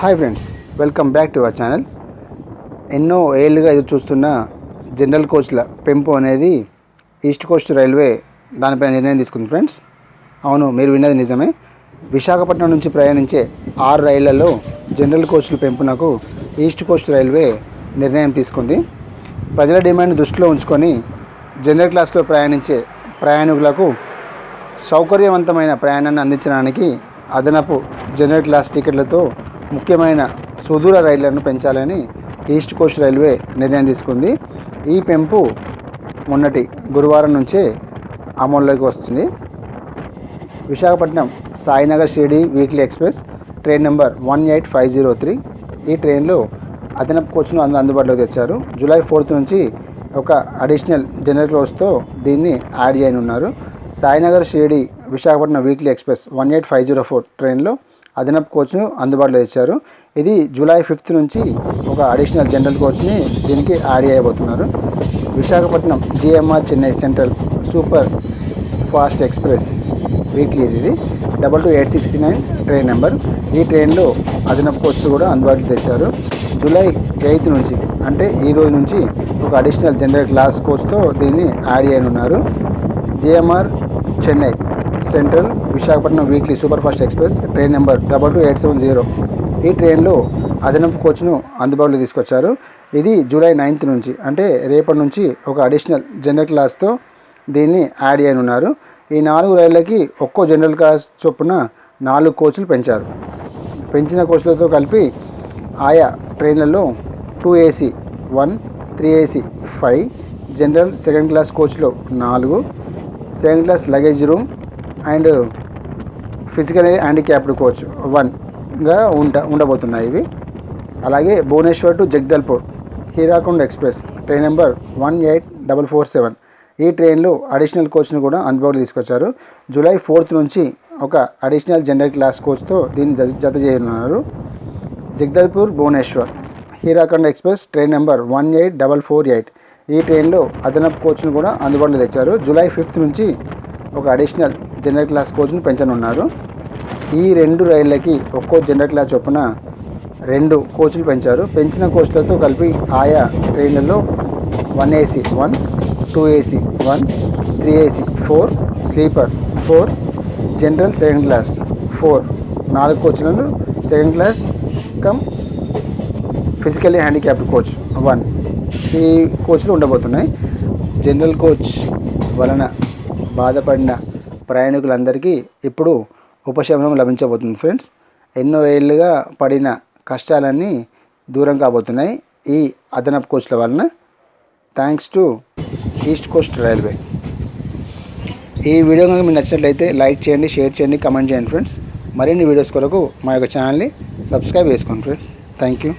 Hi friends welcome back to our channel ఎన్నో ఏళ్ళుగా ఎదురు చూస్తున్న జనరల్ కోచ్ల పెంపు అనేది ఈస్ట్ కోస్ట్ రైల్వే దానిపై నిర్ణయం తీసుకుంది ఫ్రెండ్స్ అవును మీరు విన్నది నిజమే. విశాఖపట్నం నుంచి ప్రయాణించే ఆరు రైళ్ళలో జనరల్ కోచ్ల పెంపునకు ఈస్ట్ కోస్ట్ రైల్వే నిర్ణయం తీసుకుంది. ప్రజల డిమాండ్ దృష్టిలో ఉంచుకొని జనరల్ క్లాస్లో ప్రయాణించే ప్రయాణికులకు సౌకర్యవంతమైన ప్రయాణాన్ని అందించడానికి అదనపు జనరల్ క్లాస్ టికెట్లతో ముఖ్యమైన సుదూర రైళ్ళను పెంచాలని ఈస్ట్ కోస్ట్ రైల్వే నిర్ణయం తీసుకుంది. ఈ పెంపు మొన్నటి గురువారం నుంచే అమల్లోకి వస్తుంది. Visakhapatnam Sainagar Shirdi weekly express train number one eight five zero three. ఈ ట్రైన్లో అదనపు కోచ్ను అందు అందుబాటులోకి తెచ్చారు. జూలై ఫోర్త్ నుంచి ఒక అడిషనల్ జనరల్ కోచ్తో దీన్ని యాడ్ చేయనున్నారు. Sainagar Shirdi Visakhapatnam weekly express one eight five zero four ట్రైన్లో అదనపు కోచ్ను అందుబాటులో ఇచ్చారు. ఇది జూలై ఫిఫ్త్ నుంచి ఒక అడిషనల్ జనరల్ కోచ్ని దీనికి యాడ్ చేయబోతున్నారు. Visakhapatnam GMR Chennai Central super fast express weekly ఇది. Double two eight sixty nine train number. ఈ ట్రైన్లో అదనపు కోచ్లు కూడా అందుబాటులో తెచ్చారు. జూలై ఎయిత్ నుంచి అంటే ఈ రోజు నుంచి ఒక అడిషనల్ జనరల్ క్లాస్ కోచ్తో దీన్ని యాడ్ చేయనున్నారు. GMR Chennai. Central Visakhapatnam weekly super fast express train number double two eight seven zero. ఈ ట్రైన్లో అదనపు కోచ్ను అందుబాటులో తీసుకొచ్చారు. ఇది జూలై నైన్త్ నుంచి. అంటే రేపటి నుంచి ఒక అడిషనల్ జనరల్ క్లాస్తో దీన్ని యాడ్ ఉన్నారు ఈ నాలుగు రైళ్ళకి ఒక్కో జనరల్ క్లాస్ చొప్పున నాలుగు కోచ్లు పెంచారు. పెంచిన కోచ్లతో కలిపి ఆయా ట్రైన్లలో two AC one three AC five general second class కోచ్లో నాలుగు second class luggage room and physical handicapped coach వన్గా ఉండ ఉండబోతున్నాయి ఇవి. అలాగే Bhubaneswar to Jagdalpur Hirakund express train number one eight double four seven. ఈ ట్రైన్లో అడిషనల్ కోచ్ను కూడా అందుబాటులో తీసుకొచ్చారు. జూలై ఫోర్త్ నుంచి ఒక అడిషనల్ జనరల్ క్లాస్ కోచ్తో దీన్ని జత- జత చేయనున్నారు. Jagdalpur Bhubaneswar Hirakhand express train number one eight double four eight. ఈ ట్రైన్లో అదనపు కోచ్ను కూడా అందుబాటులో తెచ్చారు. జూలై ఫిఫ్త్ నుంచి ఒక అడిషనల్ జనరల్ క్లాస్ కోచ్ను పెంచనున్నారు. ఈ రెండు రైళ్ళకి ఒక్కో జనరల్ క్లాస్ చొప్పున రెండు కోచ్లు పెంచారు. పెంచిన కోచ్లతో కలిపి ఆయా ట్రైన్లలో one AC one two AC one three AC four sleeper four general second class four. నాలుగు కోచ్లను second class cum physically handicapped coach one. ఈ కోచ్లు ఉండబోతున్నాయి. జనరల్ కోచ్ వలన బాధపడిన ప్రయాణికులందరికీ ఇప్పుడు ఉపశమనం లభించబోతుంది ఫ్రెండ్స్. ఎన్నో ఏళ్ళుగా పడిన కష్టాలన్నీ దూరం కాబోతున్నాయి ఈ అదనపు కోచ్ల వలన. Thanks to East Coast Railway. ఈ వీడియో కనుక మీకు నచ్చినట్లయితే లైక్ చేయండి షేర్ చేయండి కమెంట్ చేయండి ఫ్రెండ్స్. మరిన్ని వీడియోస్ కొరకు మా యొక్క ఛానల్ని సబ్స్క్రైబ్ చేసుకోండి ఫ్రెండ్స్. Thank you.